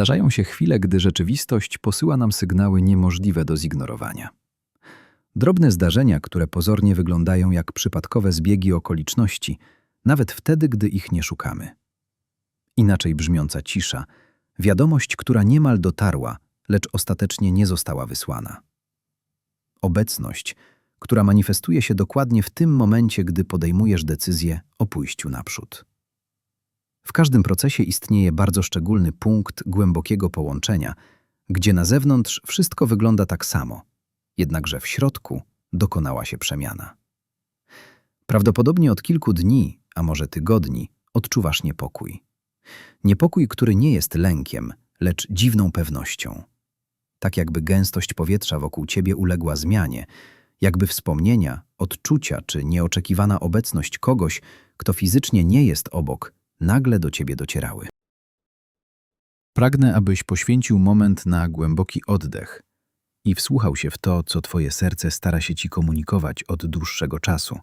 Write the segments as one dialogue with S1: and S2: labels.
S1: Zdarzają się chwile, gdy rzeczywistość posyła nam sygnały niemożliwe do zignorowania. Drobne zdarzenia, które pozornie wyglądają jak przypadkowe zbiegi okoliczności, nawet wtedy, gdy ich nie szukamy. Inaczej brzmiąca cisza, wiadomość, która niemal dotarła, lecz ostatecznie nie została wysłana. Obecność, która manifestuje się dokładnie w tym momencie, gdy podejmujesz decyzję o pójściu naprzód. W każdym procesie istnieje bardzo szczególny punkt głębokiego połączenia, gdzie na zewnątrz wszystko wygląda tak samo, jednakże w środku dokonała się przemiana. Prawdopodobnie od kilku dni, a może tygodni, odczuwasz niepokój. Niepokój, który nie jest lękiem, lecz dziwną pewnością. Tak jakby gęstość powietrza wokół ciebie uległa zmianie, jakby wspomnienia, odczucia czy nieoczekiwana obecność kogoś, kto fizycznie nie jest obok, nagle do ciebie docierały. Pragnę, abyś poświęcił moment na głęboki oddech i wsłuchał się w to, co twoje serce stara się ci komunikować od dłuższego czasu.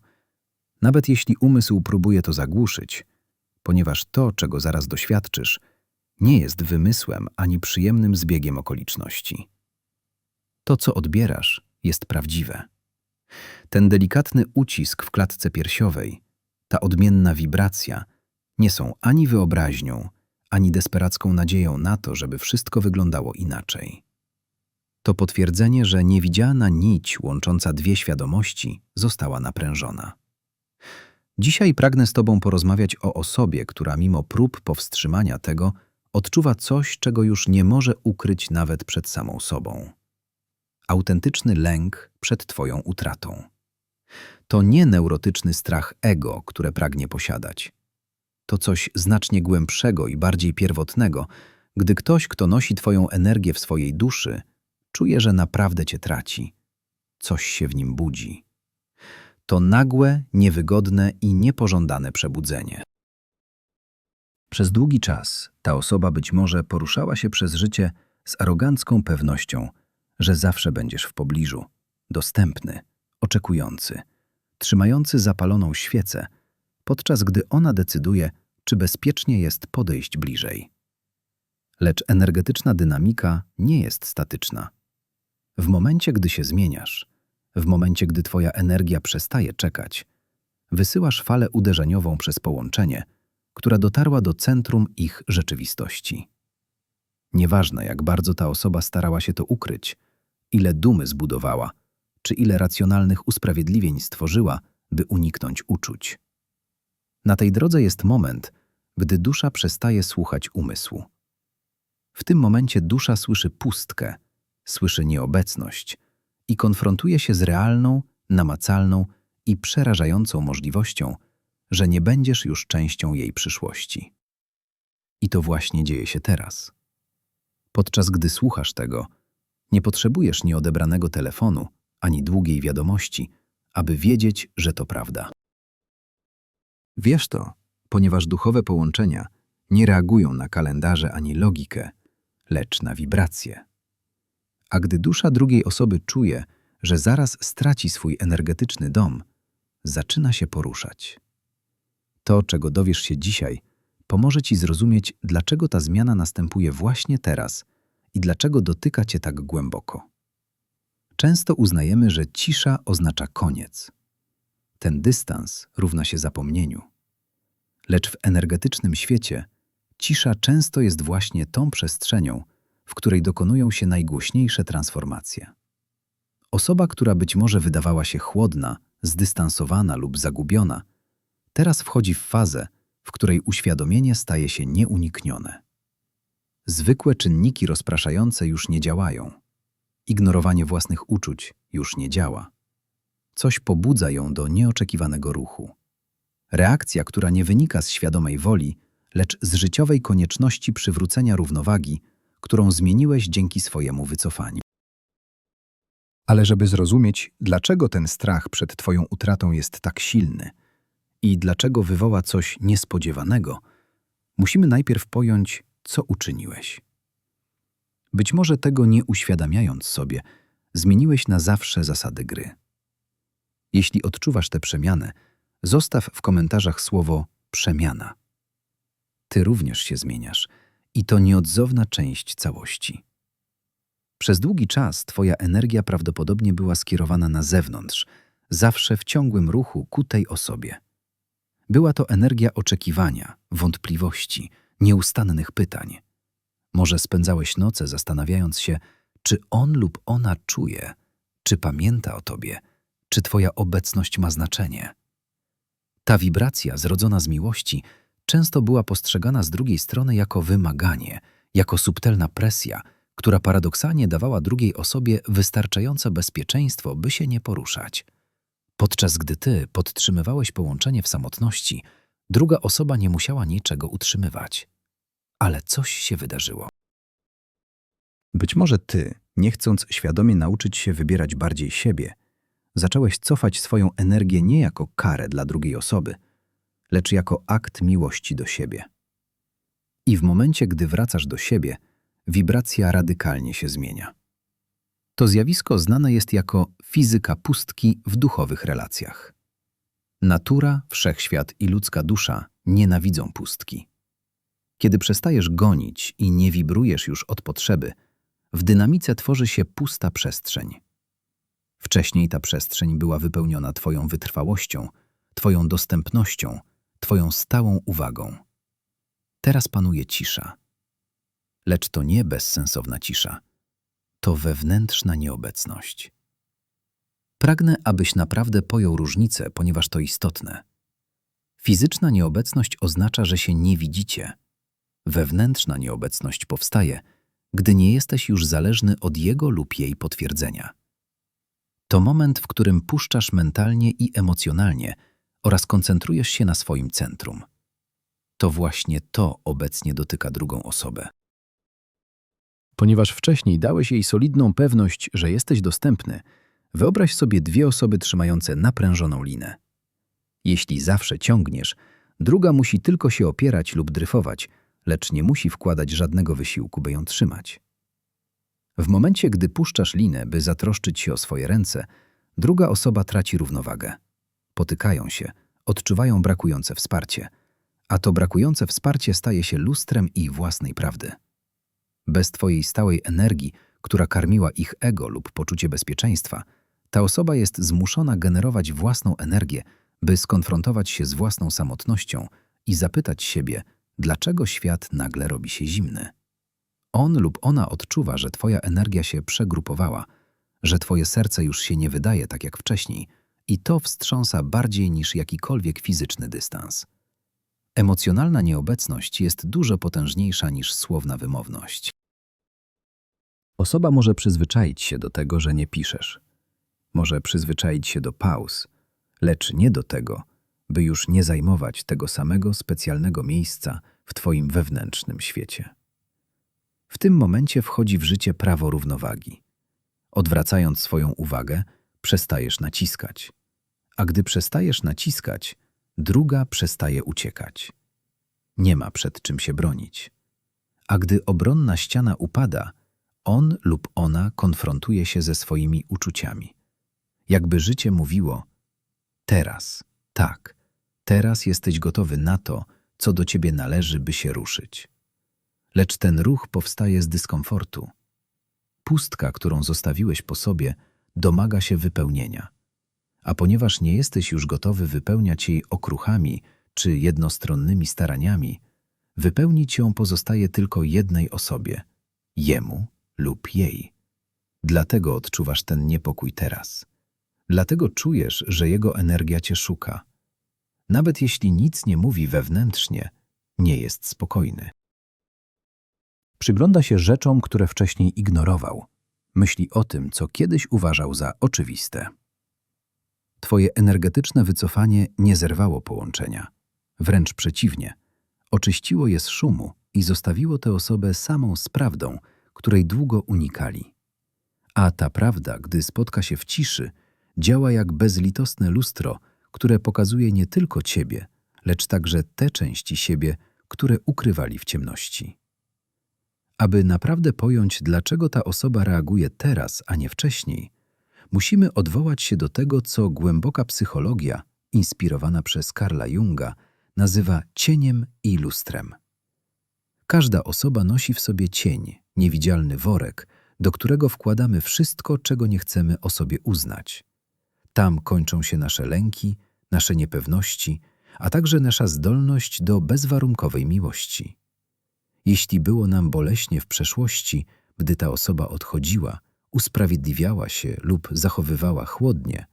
S1: Nawet jeśli umysł próbuje to zagłuszyć, ponieważ to, czego zaraz doświadczysz, nie jest wymysłem ani przyjemnym zbiegiem okoliczności. To, co odbierasz, jest prawdziwe. Ten delikatny ucisk w klatce piersiowej, ta odmienna wibracja nie są ani wyobraźnią, ani desperacką nadzieją na to, żeby wszystko wyglądało inaczej. To potwierdzenie, że niewidzialna nić łącząca dwie świadomości została naprężona. Dzisiaj pragnę z Tobą porozmawiać o osobie, która mimo prób powstrzymania tego odczuwa coś, czego już nie może ukryć nawet przed samą sobą. Autentyczny lęk przed Twoją utratą. To nie neurotyczny strach ego, które pragnie posiadać. To coś znacznie głębszego i bardziej pierwotnego, gdy ktoś, kto nosi Twoją energię w swojej duszy, czuje, że naprawdę Cię traci. Coś się w nim budzi. To nagłe, niewygodne i niepożądane przebudzenie. Przez długi czas ta osoba być może poruszała się przez życie z arogancką pewnością, że zawsze będziesz w pobliżu, dostępny, oczekujący, trzymający zapaloną świecę, podczas gdy ona decyduje, czy bezpiecznie jest podejść bliżej. Lecz energetyczna dynamika nie jest statyczna. W momencie, gdy się zmieniasz, w momencie, gdy Twoja energia przestaje czekać, wysyłasz falę uderzeniową przez połączenie, która dotarła do centrum ich rzeczywistości. Nieważne, jak bardzo ta osoba starała się to ukryć, ile dumy zbudowała, czy ile racjonalnych usprawiedliwień stworzyła, by uniknąć uczuć. Na tej drodze jest moment, gdy dusza przestaje słuchać umysłu. W tym momencie dusza słyszy pustkę, słyszy nieobecność i konfrontuje się z realną, namacalną i przerażającą możliwością, że nie będziesz już częścią jej przyszłości. I to właśnie dzieje się teraz. Podczas gdy słuchasz tego, nie potrzebujesz nieodebranego telefonu ani długiej wiadomości, aby wiedzieć, że to prawda. Wiesz to, ponieważ duchowe połączenia nie reagują na kalendarze ani logikę, lecz na wibracje. A gdy dusza drugiej osoby czuje, że zaraz straci swój energetyczny dom, zaczyna się poruszać. To, czego dowiesz się dzisiaj, pomoże ci zrozumieć, dlaczego ta zmiana następuje właśnie teraz i dlaczego dotyka cię tak głęboko. Często uznajemy, że cisza oznacza koniec. Ten dystans równa się zapomnieniu. Lecz w energetycznym świecie cisza często jest właśnie tą przestrzenią, w której dokonują się najgłośniejsze transformacje. Osoba, która być może wydawała się chłodna, zdystansowana lub zagubiona, teraz wchodzi w fazę, w której uświadomienie staje się nieuniknione. Zwykłe czynniki rozpraszające już nie działają. Ignorowanie własnych uczuć już nie działa. Coś pobudza ją do nieoczekiwanego ruchu. Reakcja, która nie wynika z świadomej woli, lecz z życiowej konieczności przywrócenia równowagi, którą zmieniłeś dzięki swojemu wycofaniu. Ale żeby zrozumieć, dlaczego ten strach przed Twoją utratą jest tak silny i dlaczego wywoła coś niespodziewanego, musimy najpierw pojąć, co uczyniłeś. Być może tego nie uświadamiając sobie, zmieniłeś na zawsze zasady gry. Jeśli odczuwasz tę przemianę, zostaw w komentarzach słowo przemiana. Ty również się zmieniasz i to nieodzowna część całości. Przez długi czas Twoja energia prawdopodobnie była skierowana na zewnątrz, zawsze w ciągłym ruchu ku tej osobie. Była to energia oczekiwania, wątpliwości, nieustannych pytań. Może spędzałeś noce zastanawiając się, czy on lub ona czuje, czy pamięta o tobie, czy twoja obecność ma znaczenie. Ta wibracja zrodzona z miłości często była postrzegana z drugiej strony jako wymaganie, jako subtelna presja, która paradoksalnie dawała drugiej osobie wystarczające bezpieczeństwo, by się nie poruszać. Podczas gdy ty podtrzymywałeś połączenie w samotności, druga osoba nie musiała niczego utrzymywać. Ale coś się wydarzyło. Być może ty, nie chcąc świadomie nauczyć się wybierać bardziej siebie, zacząłeś cofać swoją energię nie jako karę dla drugiej osoby, lecz jako akt miłości do siebie. I w momencie, gdy wracasz do siebie, wibracja radykalnie się zmienia. To zjawisko znane jest jako fizyka pustki w duchowych relacjach. Natura, wszechświat i ludzka dusza nienawidzą pustki. Kiedy przestajesz gonić i nie wibrujesz już od potrzeby, w dynamice tworzy się pusta przestrzeń. Wcześniej ta przestrzeń była wypełniona Twoją wytrwałością, Twoją dostępnością, Twoją stałą uwagą. Teraz panuje cisza. Lecz to nie bezsensowna cisza. To wewnętrzna nieobecność. Pragnę, abyś naprawdę pojął różnicę, ponieważ to istotne. Fizyczna nieobecność oznacza, że się nie widzicie. Wewnętrzna nieobecność powstaje, gdy nie jesteś już zależny od jego lub jej potwierdzenia. To moment, w którym puszczasz mentalnie i emocjonalnie oraz koncentrujesz się na swoim centrum. To właśnie to obecnie dotyka drugą osobę. Ponieważ wcześniej dałeś jej solidną pewność, że jesteś dostępny, wyobraź sobie dwie osoby trzymające naprężoną linę. Jeśli zawsze ciągniesz, druga musi tylko się opierać lub dryfować, lecz nie musi wkładać żadnego wysiłku, by ją trzymać. W momencie, gdy puszczasz linę, by zatroszczyć się o swoje ręce, druga osoba traci równowagę. Potykają się, odczuwają brakujące wsparcie, a to brakujące wsparcie staje się lustrem ich własnej prawdy. Bez Twojej stałej energii, która karmiła ich ego lub poczucie bezpieczeństwa, ta osoba jest zmuszona generować własną energię, by skonfrontować się z własną samotnością i zapytać siebie, dlaczego świat nagle robi się zimny. On lub ona odczuwa, że Twoja energia się przegrupowała, że Twoje serce już się nie wydaje tak jak wcześniej i to wstrząsa bardziej niż jakikolwiek fizyczny dystans. Emocjonalna nieobecność jest dużo potężniejsza niż słowna wymowność. Osoba może przyzwyczaić się do tego, że nie piszesz. Może przyzwyczaić się do pauz, lecz nie do tego, by już nie zajmować tego samego specjalnego miejsca w Twoim wewnętrznym świecie. W tym momencie wchodzi w życie prawo równowagi. Odwracając swoją uwagę, przestajesz naciskać. A gdy przestajesz naciskać, druga przestaje uciekać. Nie ma przed czym się bronić. A gdy obronna ściana upada, on lub ona konfrontuje się ze swoimi uczuciami. Jakby życie mówiło: Teraz, tak, teraz jesteś gotowy na to, co do ciebie należy, by się ruszyć. Lecz ten ruch powstaje z dyskomfortu. Pustka, którą zostawiłeś po sobie, domaga się wypełnienia. A ponieważ nie jesteś już gotowy wypełniać jej okruchami czy jednostronnymi staraniami, wypełnić ją pozostaje tylko jednej osobie jemu lub jej. Dlatego odczuwasz ten niepokój teraz. Dlatego czujesz, że jego energia cię szuka. Nawet jeśli nic nie mówi wewnętrznie, nie jest spokojny. Przygląda się rzeczom, które wcześniej ignorował. Myśli o tym, co kiedyś uważał za oczywiste. Twoje energetyczne wycofanie nie zerwało połączenia. Wręcz przeciwnie, oczyściło je z szumu i zostawiło tę osobę samą z prawdą, której długo unikali. A ta prawda, gdy spotka się w ciszy, działa jak bezlitosne lustro, które pokazuje nie tylko ciebie, lecz także te części siebie, które ukrywali w ciemności. Aby naprawdę pojąć, dlaczego ta osoba reaguje teraz, a nie wcześniej, musimy odwołać się do tego, co głęboka psychologia, inspirowana przez Karla Junga, nazywa cieniem i lustrem. Każda osoba nosi w sobie cień, niewidzialny worek, do którego wkładamy wszystko, czego nie chcemy o sobie uznać. Tam kończą się nasze lęki, nasze niepewności, a także nasza zdolność do bezwarunkowej miłości. Jeśli było nam boleśnie w przeszłości, gdy ta osoba odchodziła, usprawiedliwiała się lub zachowywała chłodnie,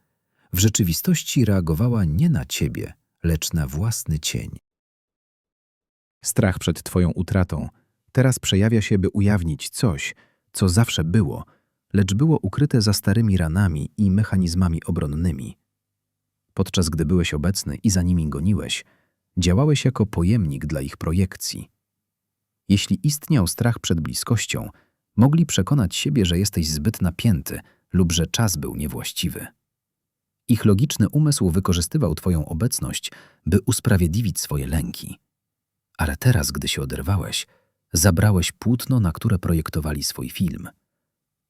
S1: w rzeczywistości reagowała nie na ciebie, lecz na własny cień. Strach przed twoją utratą teraz przejawia się, by ujawnić coś, co zawsze było, lecz było ukryte za starymi ranami i mechanizmami obronnymi. Podczas gdy byłeś obecny i za nimi goniłeś, działałeś jako pojemnik dla ich projekcji. Jeśli istniał strach przed bliskością, mogli przekonać siebie, że jesteś zbyt napięty lub że czas był niewłaściwy. Ich logiczny umysł wykorzystywał Twoją obecność, by usprawiedliwić swoje lęki. Ale teraz, gdy się oderwałeś, zabrałeś płótno, na które projektowali swój film.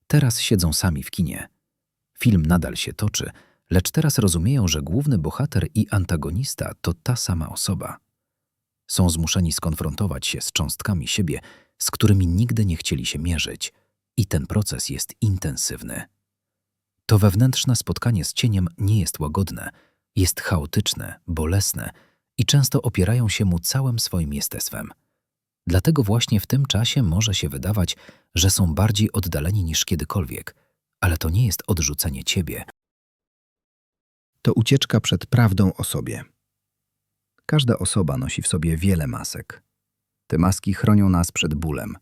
S1: Teraz siedzą sami w kinie. Film nadal się toczy, lecz teraz rozumieją, że główny bohater i antagonista to ta sama osoba. Są zmuszeni skonfrontować się z cząstkami siebie, z którymi nigdy nie chcieli się mierzyć, i ten proces jest intensywny. To wewnętrzne spotkanie z cieniem nie jest łagodne, jest chaotyczne, bolesne i często opierają się mu całym swoim jestestwem. Dlatego właśnie w tym czasie może się wydawać, że są bardziej oddaleni niż kiedykolwiek, ale to nie jest odrzucenie ciebie. To ucieczka przed prawdą o sobie. Każda osoba nosi w sobie wiele masek. Te maski chronią nas przed bólem,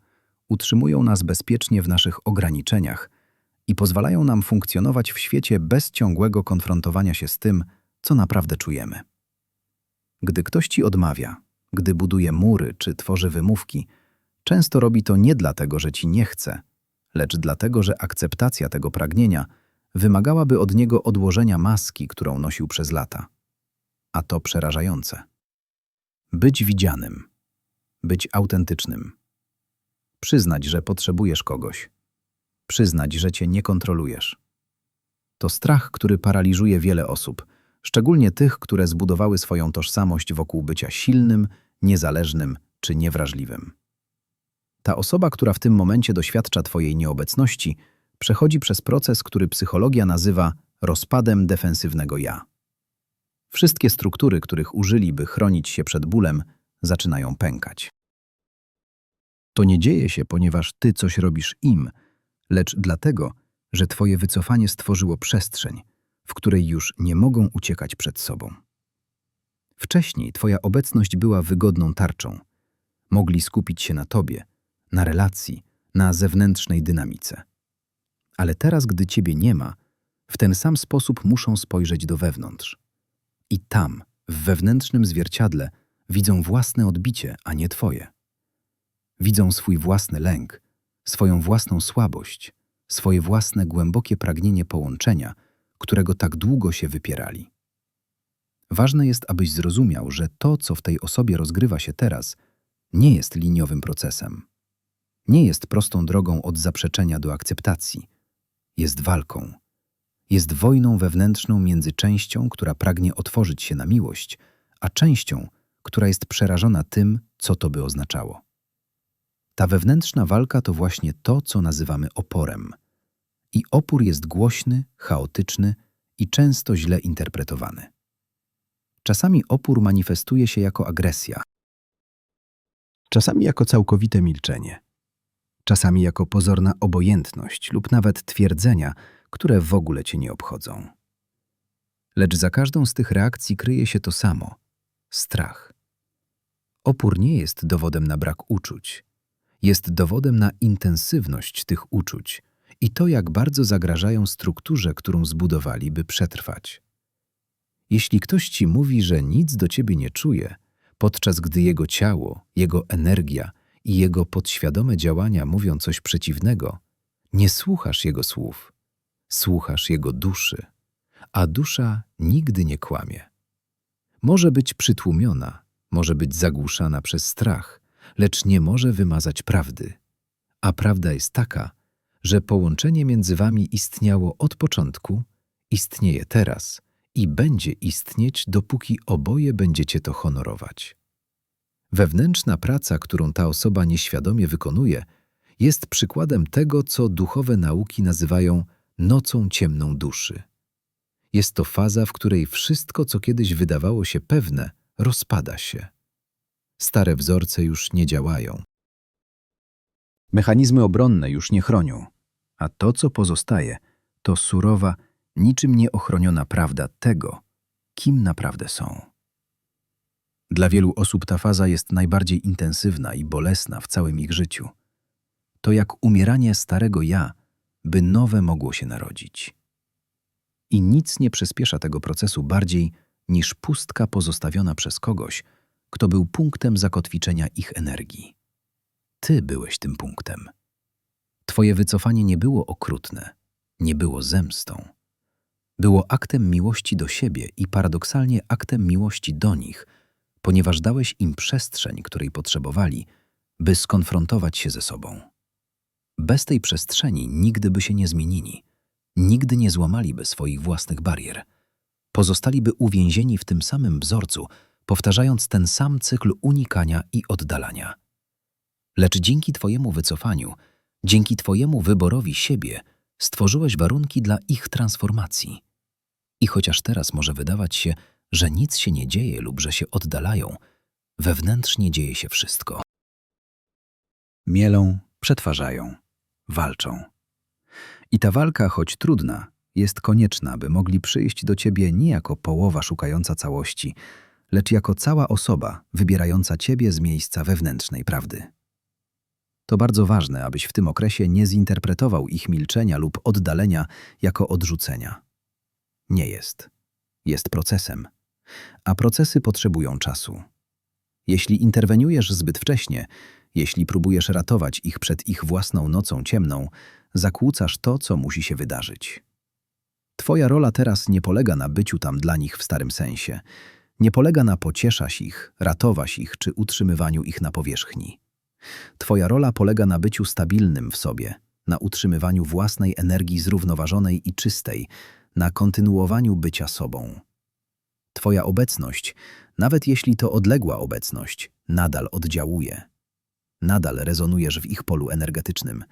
S1: utrzymują nas bezpiecznie w naszych ograniczeniach i pozwalają nam funkcjonować w świecie bez ciągłego konfrontowania się z tym, co naprawdę czujemy. Gdy ktoś ci odmawia, gdy buduje mury czy tworzy wymówki, często robi to nie dlatego, że ci nie chce, lecz dlatego, że akceptacja tego pragnienia wymagałaby od niego odłożenia maski, którą nosił przez lata. A to przerażające. Być widzianym, być autentycznym, przyznać, że potrzebujesz kogoś, przyznać, że cię nie kontrolujesz. To strach, który paraliżuje wiele osób, szczególnie tych, które zbudowały swoją tożsamość wokół bycia silnym, niezależnym czy niewrażliwym. Ta osoba, która w tym momencie doświadcza Twojej nieobecności, przechodzi przez proces, który psychologia nazywa rozpadem defensywnego ja. Wszystkie struktury, których użyli, by chronić się przed bólem, zaczynają pękać. To nie dzieje się, ponieważ Ty coś robisz im, lecz dlatego, że Twoje wycofanie stworzyło przestrzeń, w której już nie mogą uciekać przed sobą. Wcześniej Twoja obecność była wygodną tarczą. Mogli skupić się na Tobie, na relacji, na zewnętrznej dynamice. Ale teraz, gdy Ciebie nie ma, w ten sam sposób muszą spojrzeć do wewnątrz. I tam, w wewnętrznym zwierciadle, widzą własne odbicie, a nie Twoje. Widzą swój własny lęk, swoją własną słabość, swoje własne głębokie pragnienie połączenia, którego tak długo się wypierali. Ważne jest, abyś zrozumiał, że to, co w tej osobie rozgrywa się teraz, nie jest liniowym procesem. Nie jest prostą drogą od zaprzeczenia do akceptacji. Jest walką. Jest wojną wewnętrzną między częścią, która pragnie otworzyć się na miłość, a częścią, która jest przerażona tym, co to by oznaczało. Ta wewnętrzna walka to właśnie to, co nazywamy oporem. I opór jest głośny, chaotyczny i często źle interpretowany. Czasami opór manifestuje się jako agresja, czasami jako całkowite milczenie, czasami jako pozorna obojętność lub nawet twierdzenia, które w ogóle cię nie obchodzą. Lecz za każdą z tych reakcji kryje się to samo strach. Opór nie jest dowodem na brak uczuć, jest dowodem na intensywność tych uczuć i to, jak bardzo zagrażają strukturze, którą zbudowali, by przetrwać. Jeśli ktoś ci mówi, że nic do ciebie nie czuje, podczas gdy jego ciało, jego energia i jego podświadome działania mówią coś przeciwnego, nie słuchasz jego słów, słuchasz jego duszy, a dusza nigdy nie kłamie. Może być przytłumiona, może być zagłuszana przez strach, lecz nie może wymazać prawdy. A prawda jest taka, że połączenie między wami istniało od początku, istnieje teraz i będzie istnieć, dopóki oboje będziecie to honorować. Wewnętrzna praca, którą ta osoba nieświadomie wykonuje, jest przykładem tego, co duchowe nauki nazywają nocą ciemną duszy. Jest to faza, w której wszystko, co kiedyś wydawało się pewne, rozpada się. Stare wzorce już nie działają. Mechanizmy obronne już nie chronią, a to, co pozostaje, to surowa, niczym nieochroniona prawda tego, kim naprawdę są. Dla wielu osób ta faza jest najbardziej intensywna i bolesna w całym ich życiu. To jak umieranie starego ja, by nowe mogło się narodzić. I nic nie przyspiesza tego procesu bardziej niż pustka pozostawiona przez kogoś, kto był punktem zakotwiczenia ich energii. Ty byłeś tym punktem. Twoje wycofanie nie było okrutne, nie było zemstą. Było aktem miłości do siebie i paradoksalnie aktem miłości do nich, ponieważ dałeś im przestrzeń, której potrzebowali, by skonfrontować się ze sobą. Bez tej przestrzeni nigdy by się nie zmienili, nigdy nie złamaliby swoich własnych barier. Pozostaliby uwięzieni w tym samym wzorcu, powtarzając ten sam cykl unikania i oddalania. Lecz dzięki Twojemu wycofaniu, dzięki Twojemu wyborowi siebie, stworzyłeś warunki dla ich transformacji. I chociaż teraz może wydawać się, że nic się nie dzieje lub że się oddalają, wewnętrznie dzieje się wszystko. Mielą, przetwarzają, walczą. I ta walka, choć trudna, jest konieczna, by mogli przyjść do Ciebie nie jako połowa szukająca całości, lecz jako cała osoba wybierająca Ciebie z miejsca wewnętrznej prawdy. To bardzo ważne, abyś w tym okresie nie zinterpretował ich milczenia lub oddalenia jako odrzucenia. Nie jest. Jest procesem. A procesy potrzebują czasu. Jeśli interweniujesz zbyt wcześnie, jeśli próbujesz ratować ich przed ich własną nocą ciemną, zakłócasz to, co musi się wydarzyć. Twoja rola teraz nie polega na byciu tam dla nich w starym sensie. Nie polega na pocieszać ich, ratować ich czy utrzymywaniu ich na powierzchni. Twoja rola polega na byciu stabilnym w sobie, na utrzymywaniu własnej energii zrównoważonej i czystej, na kontynuowaniu bycia sobą. Twoja obecność, nawet jeśli to odległa obecność, nadal oddziałuje. Nadal rezonujesz w ich polu energetycznym.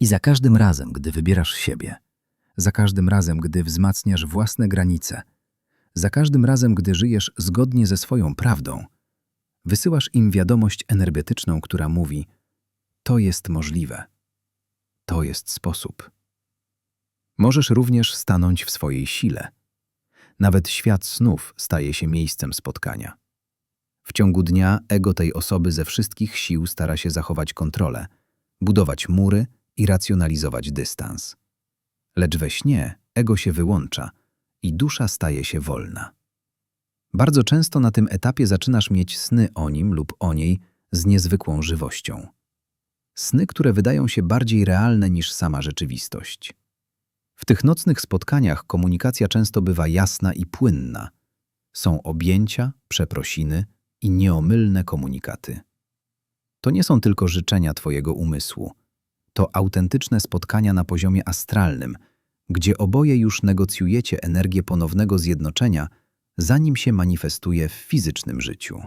S1: I za każdym razem, gdy wybierasz siebie, za każdym razem, gdy wzmacniasz własne granice, za każdym razem, gdy żyjesz zgodnie ze swoją prawdą, wysyłasz im wiadomość energetyczną, która mówi: To jest możliwe. To jest sposób. Możesz również stanąć w swojej sile. Nawet świat snów staje się miejscem spotkania. W ciągu dnia ego tej osoby ze wszystkich sił stara się zachować kontrolę, budować mury i racjonalizować dystans. Lecz we śnie ego się wyłącza i dusza staje się wolna. Bardzo często na tym etapie zaczynasz mieć sny o nim lub o niej z niezwykłą żywością. Sny, które wydają się bardziej realne niż sama rzeczywistość. W tych nocnych spotkaniach komunikacja często bywa jasna i płynna. Są objęcia, przeprosiny i nieomylne komunikaty. To nie są tylko życzenia Twojego umysłu. To autentyczne spotkania na poziomie astralnym, gdzie oboje już negocjujecie energię ponownego zjednoczenia, zanim się manifestuje w fizycznym życiu.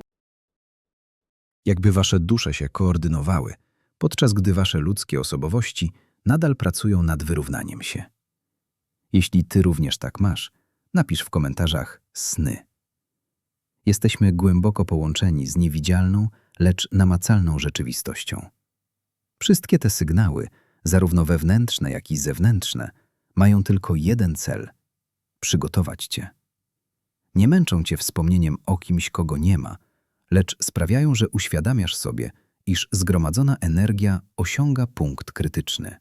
S1: Jakby Wasze dusze się koordynowały, podczas gdy Wasze ludzkie osobowości nadal pracują nad wyrównaniem się. Jeśli Ty również tak masz, napisz w komentarzach sny. Jesteśmy głęboko połączeni z niewidzialną, lecz namacalną rzeczywistością. Wszystkie te sygnały, zarówno wewnętrzne, jak i zewnętrzne, mają tylko jeden cel przygotować Cię. Nie męczą Cię wspomnieniem o kimś, kogo nie ma, lecz sprawiają, że uświadamiasz sobie, iż zgromadzona energia osiąga punkt krytyczny.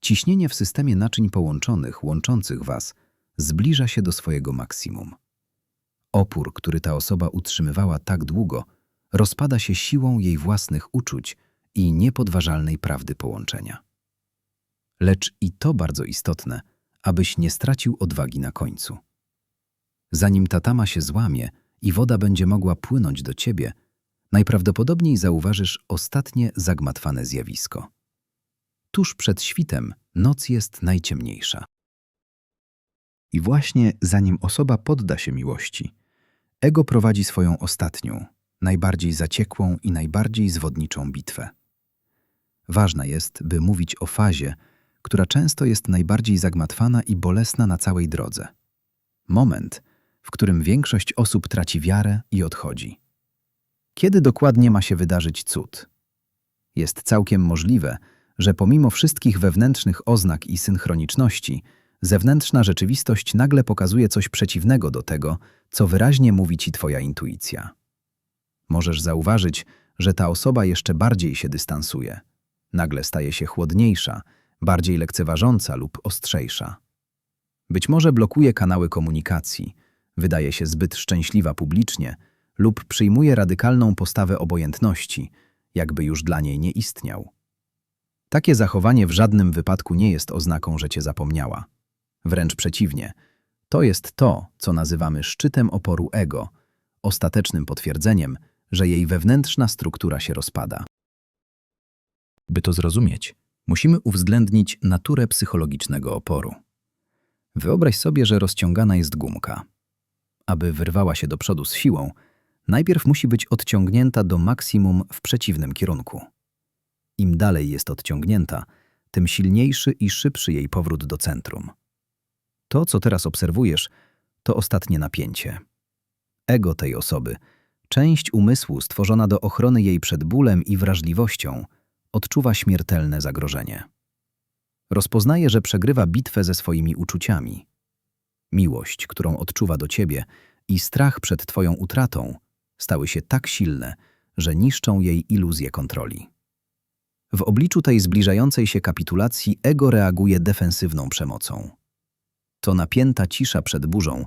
S1: Ciśnienie w systemie naczyń połączonych, łączących Was, zbliża się do swojego maksimum. Opór, który ta osoba utrzymywała tak długo, rozpada się siłą jej własnych uczuć i niepodważalnej prawdy połączenia. Lecz i to bardzo istotne, abyś nie stracił odwagi na końcu. Zanim ta tama się złamie i woda będzie mogła płynąć do ciebie, najprawdopodobniej zauważysz ostatnie zagmatwane zjawisko. Tuż przed świtem noc jest najciemniejsza. I właśnie zanim osoba podda się miłości, Ego prowadzi swoją ostatnią, najbardziej zaciekłą i najbardziej zwodniczą bitwę. Ważne jest, by mówić o fazie, która często jest najbardziej zagmatwana i bolesna na całej drodze. Moment, w którym większość osób traci wiarę i odchodzi. Kiedy dokładnie ma się wydarzyć cud? Jest całkiem możliwe, że pomimo wszystkich wewnętrznych oznak i synchroniczności, zewnętrzna rzeczywistość nagle pokazuje coś przeciwnego do tego, co wyraźnie mówi ci twoja intuicja. Możesz zauważyć, że ta osoba jeszcze bardziej się dystansuje. Nagle staje się chłodniejsza, bardziej lekceważąca lub ostrzejsza. Być może blokuje kanały komunikacji, wydaje się zbyt szczęśliwa publicznie lub przyjmuje radykalną postawę obojętności, jakby już dla niej nie istniał. Takie zachowanie w żadnym wypadku nie jest oznaką, że cię zapomniała. Wręcz przeciwnie, to jest to, co nazywamy szczytem oporu ego, ostatecznym potwierdzeniem, że jej wewnętrzna struktura się rozpada. By to zrozumieć, musimy uwzględnić naturę psychologicznego oporu. Wyobraź sobie, że rozciągana jest gumka. Aby wyrwała się do przodu z siłą, najpierw musi być odciągnięta do maksimum w przeciwnym kierunku. Im dalej jest odciągnięta, tym silniejszy i szybszy jej powrót do centrum. To, co teraz obserwujesz, to ostatnie napięcie. Ego tej osoby, część umysłu stworzona do ochrony jej przed bólem i wrażliwością, odczuwa śmiertelne zagrożenie. Rozpoznaje, że przegrywa bitwę ze swoimi uczuciami. Miłość, którą odczuwa do ciebie, i strach przed twoją utratą stały się tak silne, że niszczą jej iluzję kontroli. W obliczu tej zbliżającej się kapitulacji ego reaguje defensywną przemocą. To napięta cisza przed burzą,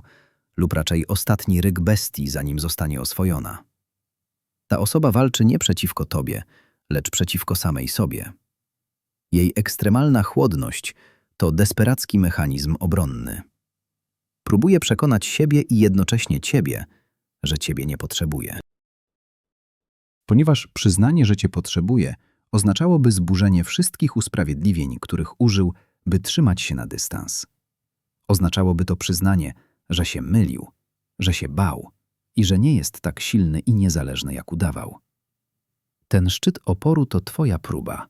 S1: lub raczej ostatni ryk bestii, zanim zostanie oswojona. Ta osoba walczy nie przeciwko tobie, lecz przeciwko samej sobie. Jej ekstremalna chłodność to desperacki mechanizm obronny. Próbuje przekonać siebie i jednocześnie ciebie, że ciebie nie potrzebuje. Ponieważ przyznanie, że cię potrzebuje, oznaczałoby zburzenie wszystkich usprawiedliwień, których użył, by trzymać się na dystans. Oznaczałoby to przyznanie, że się mylił, że się bał i że nie jest tak silny i niezależny, jak udawał. Ten szczyt oporu to twoja próba.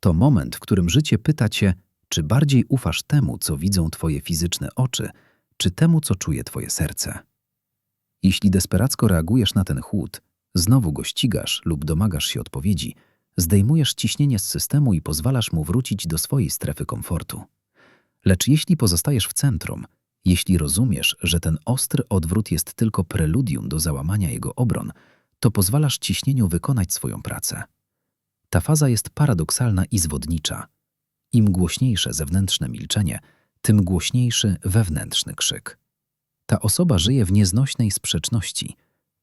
S1: To moment, w którym życie pyta cię, czy bardziej ufasz temu, co widzą twoje fizyczne oczy, czy temu, co czuje twoje serce. Jeśli desperacko reagujesz na ten chłód, znowu go ścigasz lub domagasz się odpowiedzi, zdejmujesz ciśnienie z systemu i pozwalasz mu wrócić do swojej strefy komfortu. Lecz jeśli pozostajesz w centrum, jeśli rozumiesz, że ten ostry odwrót jest tylko preludium do załamania jego obron, to pozwalasz ciśnieniu wykonać swoją pracę. Ta faza jest paradoksalna i zwodnicza. Im głośniejsze zewnętrzne milczenie, tym głośniejszy wewnętrzny krzyk. Ta osoba żyje w nieznośnej sprzeczności.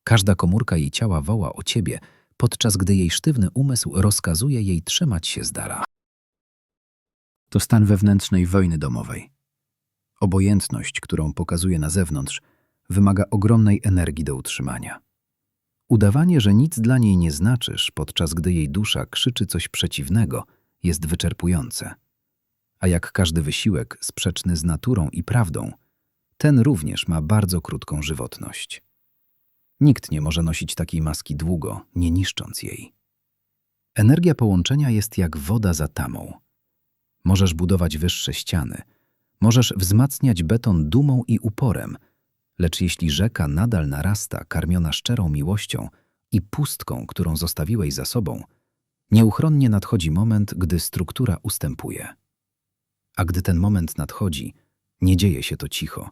S1: Każda komórka jej ciała woła o ciebie, podczas gdy jej sztywny umysł rozkazuje jej trzymać się z dala. To stan wewnętrznej wojny domowej. Obojętność, którą pokazuje na zewnątrz, wymaga ogromnej energii do utrzymania. Udawanie, że nic dla niej nie znaczysz, podczas gdy jej dusza krzyczy coś przeciwnego, jest wyczerpujące. A jak każdy wysiłek sprzeczny z naturą i prawdą, ten również ma bardzo krótką żywotność. Nikt nie może nosić takiej maski długo, nie niszcząc jej. Energia połączenia jest jak woda za tamą. Możesz budować wyższe ściany, możesz wzmacniać beton dumą i uporem, lecz jeśli rzeka nadal narasta, karmiona szczerą miłością i pustką, którą zostawiłeś za sobą, nieuchronnie nadchodzi moment, gdy struktura ustępuje. A gdy ten moment nadchodzi, nie dzieje się to cicho.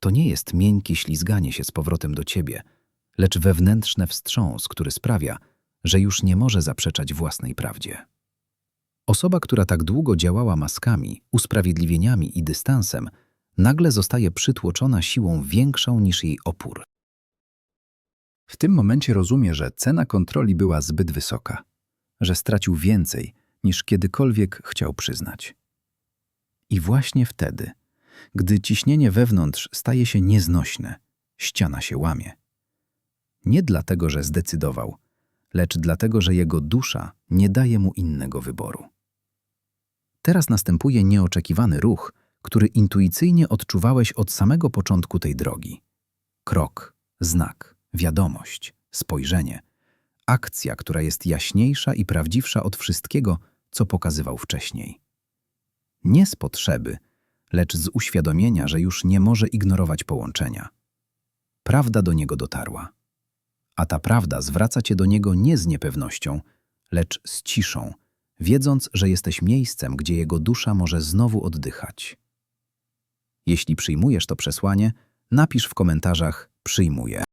S1: To nie jest miękkie ślizganie się z powrotem do ciebie, lecz wewnętrzny wstrząs, który sprawia, że już nie może zaprzeczać własnej prawdzie. Osoba, która tak długo działała maskami, usprawiedliwieniami i dystansem, nagle zostaje przytłoczona siłą większą niż jej opór. W tym momencie rozumie, że cena kontroli była zbyt wysoka, że stracił więcej niż kiedykolwiek chciał przyznać. I właśnie wtedy, gdy ciśnienie wewnątrz staje się nieznośne, ściana się łamie. Nie dlatego, że zdecydował, lecz dlatego, że jego dusza nie daje mu innego wyboru. Teraz następuje nieoczekiwany ruch, który intuicyjnie odczuwałeś od samego początku tej drogi. Krok, Znak, wiadomość, spojrzenie. Akcja, która jest jaśniejsza i prawdziwsza od wszystkiego, co pokazywał wcześniej. Nie z potrzeby, lecz z uświadomienia, że już nie może ignorować połączenia. Prawda do niego dotarła. A ta prawda zwraca cię do niego nie z niepewnością, lecz z ciszą, wiedząc, że jesteś miejscem, gdzie jego dusza może znowu oddychać. Jeśli przyjmujesz to przesłanie, napisz w komentarzach przyjmuję.